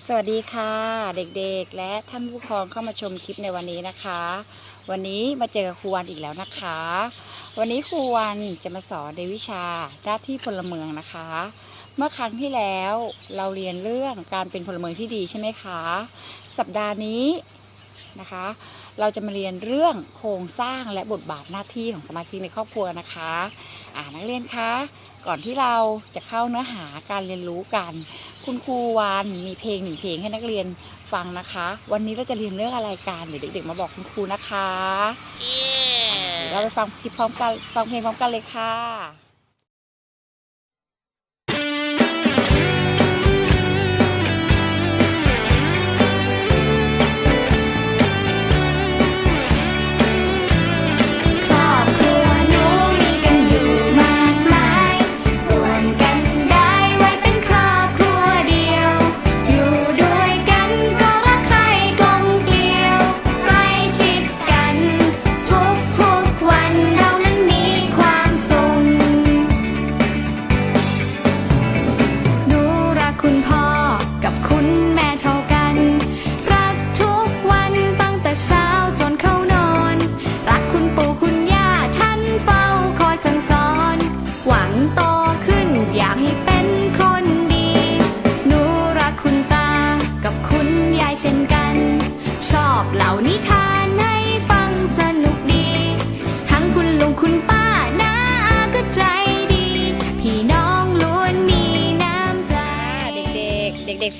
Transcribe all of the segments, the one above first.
สวัสดีค่ะเด็กๆ และท่านผู้ปกครองเข้ามาชมคลิปในวันนี้นะคะ วันนี้มาเจอครูวันอีกแล้วนะคะ วันนี้ครูวันจะมาสอนในวิชาหน้าที่พลเมืองนะคะ เมื่อครั้งที่แล้วเราเรียนเรื่องการเป็นพลเมืองที่ดีใช่ไหมคะ สัปดาห์นี้ นะคะ เราจะมาเรียนเรื่องโครงสร้างและบทบาทหน้าที่ของสมาชิกในครอบครัวนะคะอ่านักเรียนคะก่อนที่เราจะเข้าเนื้อหาการเรียนรู้กัน คุณครูวานมีเพลงหนึ่งเพลงให้นักเรียนฟังนะคะ วันนี้เราจะเรียนเรื่องอะไรกันเดี๋ยวเด็กๆมาบอกคุณครูนะคะเดี๋ยวเราไปฟังคลิปพร้อมกันฟังเพลงพร้อมกันเลยค่ะ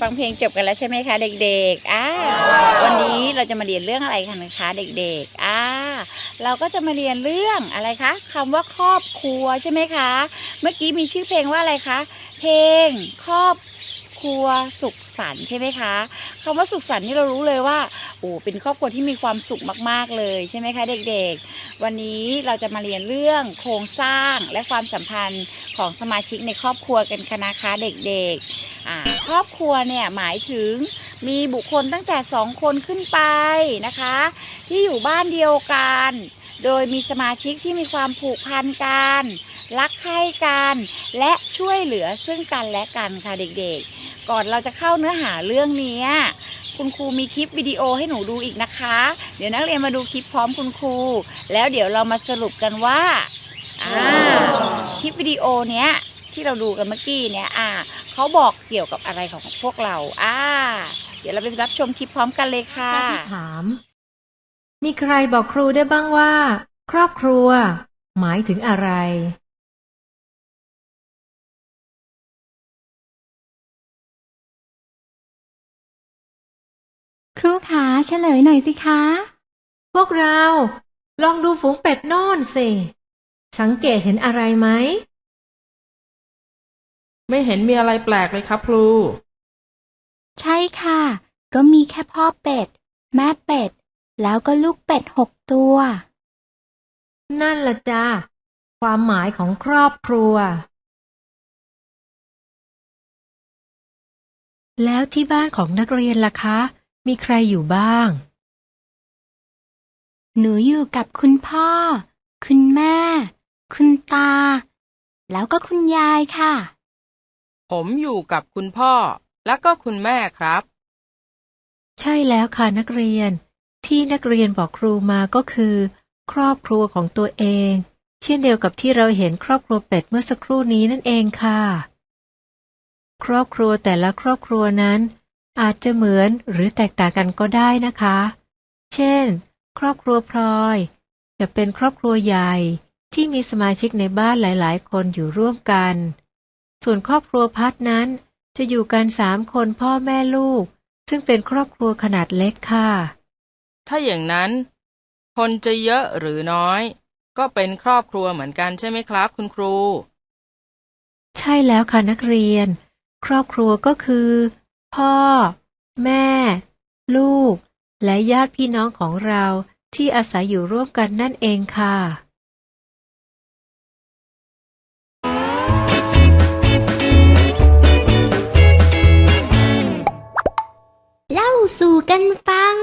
ฟังเพลงจบกันแล้วใช่ไหมคะเด็กๆ อ่า วันนี้เราจะมาเรียนเรื่องอะไรกันนะคะเด็กๆ อ่า เราก็จะมาเรียนเรื่องอะไรคะคำว่าครอบครัวใช่ไหมคะ เมื่อกี้มีชื่อเพลงว่าอะไรคะ เพลงครอบครัวสุขสันต์ใช่ไหมคะคำว่าสุขสันต์นี่เรารู้เลยว่าโอ้เป็นครอบครัวที่มีความสุขมากๆเลยใช่ไหมคะเด็กๆ วันนี้เราจะมาเรียนเรื่องโครงสร้างและความสัมพันธ์ของสมาชิกในครอบครัวกันคะนะคะเด็กๆ ครอบครัวเนี่ยหมายถึงมีบุคคลตั้งแต่สองคนขึ้นไปนะคะ ที่อยู่บ้านเดียวกัน โดยมีสมาชิกที่มีความผูกพันกันรักใคร่กันและช่วยเหลือซึ่งกันและกันค่ะเด็กๆ ก่อนเราจะเข้าเนื้อหาเรื่องเนี้ยคุณครูมีคลิปวิดีโอให้หนูดูอีกนะคะ เดี๋ยวนักเรียนมาดูคลิปพร้อมคุณครู แล้วเดี๋ยวเรามาสรุปกันว่าอ่าคลิปวิดีโอเนี้ยที่เราดูกันเมื่อกี้เนี่ยอ่า เขาบอกเกี่ยวกับอะไรของพวกเรา อ่า เดี๋ยวเราไปรับชมคลิปพร้อมกันเลยค่ะข้อที่ถาม มีใครบอกครูได้บ้างว่า ครอบครัว หมายถึงอะไร ครูขาเฉลยหน่อยสิคะ พวกเรา ลองดูฝูงเป็ดโน่นสิ สังเกตเห็นอะไรไหม ไม่เห็นมีอะไรแปลกเลยครับครู ใช่ค่ะ ก็มีแค่พ่อเป็ด แม่เป็ด แล้วก็ลูกเป็ดหกตัว นั่นละจ้าความหมายของครอบครัว แล้วที่บ้านของนักเรียนล่ะคะ มีใครอยู่บ้าง หนูอยู่กับคุณพ่อ คุณแม่ คุณตา แล้วก็คุณยายค่ะ ผมอยู่กับคุณพ่อและก็คุณแม่ครับ ใช่แล้วค่ะนักเรียน ที่นักเรียนบอกครูมาก็คือ ครอบครัวของตัวเอง เช่นเดียวกับที่เราเห็นครอบครัวเป็ดเมื่อสักครู่นี้นั่นเองค่ะ ครอบครัวแต่ละครอบครัวนั้น อาจจะเหมือนหรือแตกต่างกันก็ได้นะคะ เช่น ครอบครัวพลอยจะเป็นครอบครัวใหญ่ที่มีสมาชิกในบ้านหลาย ๆ คนอยู่ร่วมกัน ส่วนครอบครัวพัดนั้น จะอยู่กันสามคนพ่อแม่ลูก ซึ่งเป็นครอบครัวขนาดเล็กค่ะ ถ้าอย่างนั้น คนจะเยอะหรือน้อย ก็เป็นครอบครัวเหมือนกันใช่ไหมครับ คุณครู ใช่แล้วค่ะนักเรียน ครอบครัวก็คือ พ่อ แม่ ลูก และญาติพี่น้องของเราที่อาศัยอยู่ร่วมกันนั่นเองค่ะ สู่กันฟัง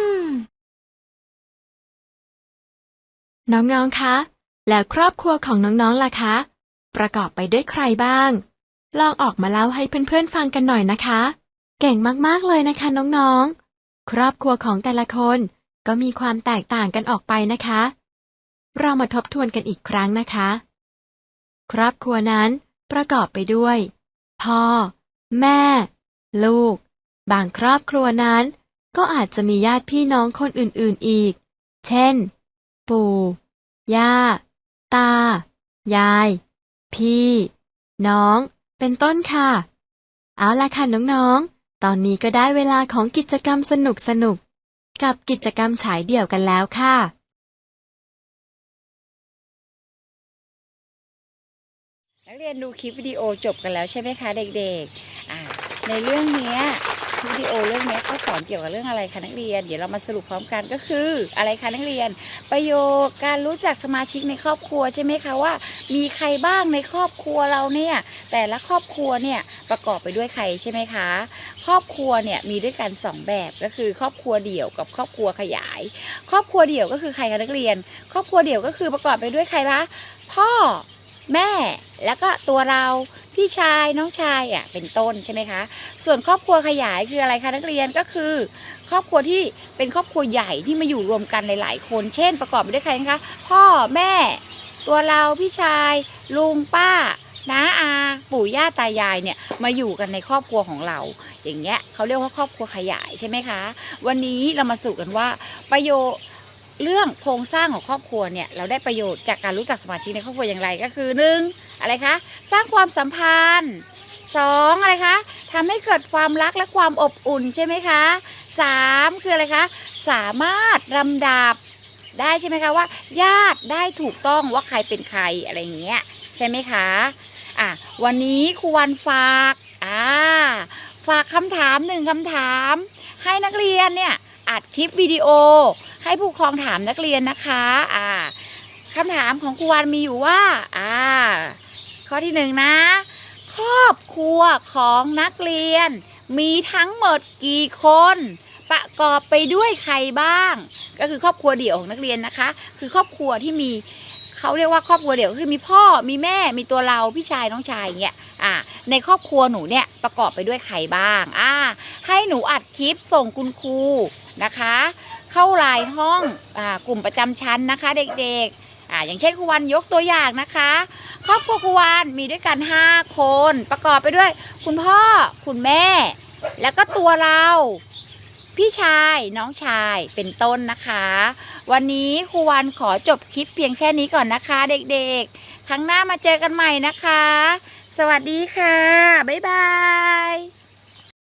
น้องๆ คะ แล้วครอบครัวของน้องๆ ล่ะคะ ประกอบไปด้วยใครบ้าง ลองออกมาเล่าให้เพื่อนๆ ฟังกันหน่อยนะคะ เก่งมากๆ เลยนะคะน้องๆ ครอบครัวของแต่ละคนก็มีความแตกต่างกันออกไปนะคะ เรามาทบทวนกันอีกครั้งนะคะ ครอบครัวนั้นประกอบไปด้วย พ่อ แม่ ลูก บางครอบครัวนั้น ก็อาจจะมีญาติพี่น้องคนอื่นๆอีก เช่น ปู่ ย่า ตา ยาย พี่ น้อง เป็นต้นค่ะ เอาล่ะค่ะน้องๆ ตอนนี้ก็ได้เวลาของกิจกรรมสนุกๆกับกิจกรรมฉายเดี่ยวกันแล้วค่ะ นักเรียนดูคลิปวิดีโอจบกันแล้วใช่ไหมคะเด็กๆในเรื่องนี้ วิดีโอเรื่องนี้เขาสอนเกี่ยวกับเรื่องอะไรคะนักเรียน เดี๋ยวเรามาสรุปพร้อมกันก็คืออะไรคะนักเรียน ประโยคการรู้จักสมาชิกในครอบครัวใช่ไหมคะว่า มีใครบ้างในครอบครัวเราเนี่ยแต่ละครอบครัวเนี่ยประกอบไปด้วยใครใช่ไหมคะ ครอบครัวเนี่ยมีด้วยกันสองแบบก็คือ ครอบครัวเดี่ยวกับครอบครัวขยาย ครอบครัวเดี่ยวก็คือใครคะนักเรียน ครอบครัวเดี่ยวก็คือประกอบไปด้วยใครคะพ่อ แม่แล้วก็ตัวเราพี่ชายน้องชายอะเป็นต้นใช่ไหมคะ ส่วนครอบครัวขยายคืออะไรคะนักเรียนก็คือ ครอบครัวที่เป็นครอบครัวใหญ่ที่มาอยู่รวมกันหลายๆคน เช่น ประกอบไปด้วยใครนะคะพ่อแม่ตัวเราพี่ชาย ลุงป้าน้าอาปู่ย่าตายายเนี่ยมาอยู่กันในครอบครัวของเรา อย่างเงี้ยเขาเรียกว่าครอบครัวขยายใช่ไหมคะ วันนี้เรามาสรุปกันว่าประโยชน์ เรื่องโครงสร้างของครอบครัวเนี่ยเราได้ประโยชน์จากการรู้จักสมาชิกในครอบครัวอย่างไรก็คือหนึ่งอะไรคะสร้างความสัมพันธ์สองอะไรคะทำให้เกิดความรักและความอบอุ่นใช่ไหมคะสามคืออะไรคะสามารถลำดับได้ใช่ไหมคะว่า ญาติได้ถูกต้องว่าใครเป็นใครอะไรอย่างเงี้ยใช่ไหมคะอะวันนี้ครูวันฝากอ่าฝากคำถามหนึ่งคำถาม ให้นักเรียนเนี่ย อัดคลิปวิดีโอ ให้ผู้ปกครองถามนักเรียนนะคะอ่าคำถามของครูวันมีอยู่ว่าอ่าข้อที่หนึ่งนะ ครอบครัวของนักเรียน มีทั้งหมดกี่คน ประกอบไปด้วยใครบ้าง ก็คือครอบครัวเดี่ยวของนักเรียนนะคะ คือครอบครัวที่มี เขาเรียกว่าครอบครัวเดี่ยวคือมีพ่อมีแม่มีตัวเราพี่ชายน้องชายอย่างเงี้ยอ่าในครอบครัวหนูเนี่ยประกอบไปด้วยใครบ้างอ่าให้หนูอัดคลิปส่งคุณครูนะคะ เข้าไลน์ห้องอ่ากลุ่มประจำชั้นนะคะ เด็กๆอ่าอย่างเช่นครูวันยกตัวอย่างนะคะ ครอบครัวครูวันมีด้วยกัน 5 คน ประกอบไปด้วย คุณพ่อคุณแม่ แล้วก็ตัวเรา พี่ชายน้องชายเป็นต้นนะคะ วันนี้ครูวันขอจบคลิปเพียงแค่นี้ก่อนนะคะ เด็กๆ ครั้งหน้ามาเจอกันใหม่นะคะ สวัสดีค่ะ บ๊ายบาย